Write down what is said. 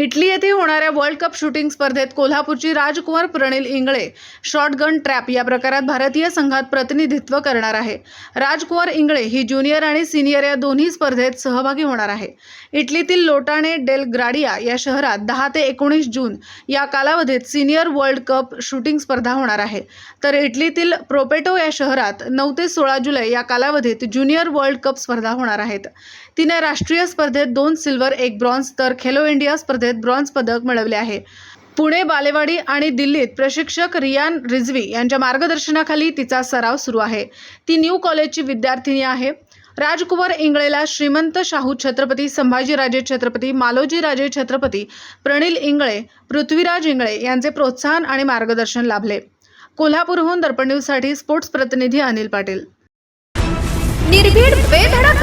Italy येथे होणाऱ्या world cup shooting स्पर्धेत कोल्हापूरची राजकुमार प्रणिल इंगळे शॉटगन ट्रॅप या प्रकारात भारतीय संघात प्रतिनिधित्व करणार आहे. राजकुमार इंगळे ही ज्युनियर आणि सिनियर या दोन्ही स्पर्धेत सहभागी होणार आहे. इटलीतील लोटाणे डेल ग्राडिया या शहरात दहा ते एकोणीस जून या कालावधीत सिनियर वर्ल्ड कप शूटिंग स्पर्धा होणार आहे. तर इटलीतील प्रोपेटो या शहरात नऊ ते सोळा जुलै या कालावधीत ज्युनियर वर्ल्ड कप स्पर्धा होणार आहेत. तिने राष्ट्रीय स्पर्धेत दोन सिल्वर एक ब्रॉन्झ तर खेलो इंडिया स्पर्धेत ब्रॉन्झ पदक मिळवले आहे. पुणे बालेवाडी आणि दिल्लीत प्रशिक्षक रियान रिझवी यांच्या मार्गदर्शनाखाली तिचा सराव सुरू आहे. ती न्यू कॉलेजची विद्यार्थिनी आहे. राजकुमार इंगळेला श्रीमंत शाहू छत्रपती संभाजीराजे छत्रपती मालोजीराजे छत्रपती प्रणील इंगळे पृथ्वीराज इंगळे यांचे प्रोत्साहन आणि मार्गदर्शन लाभले. कोल्हापूरहून दर्पण न्यूजसाठी स्पोर्ट्स प्रतिनिधी अनिल पाटील. निर्भीड बेधडक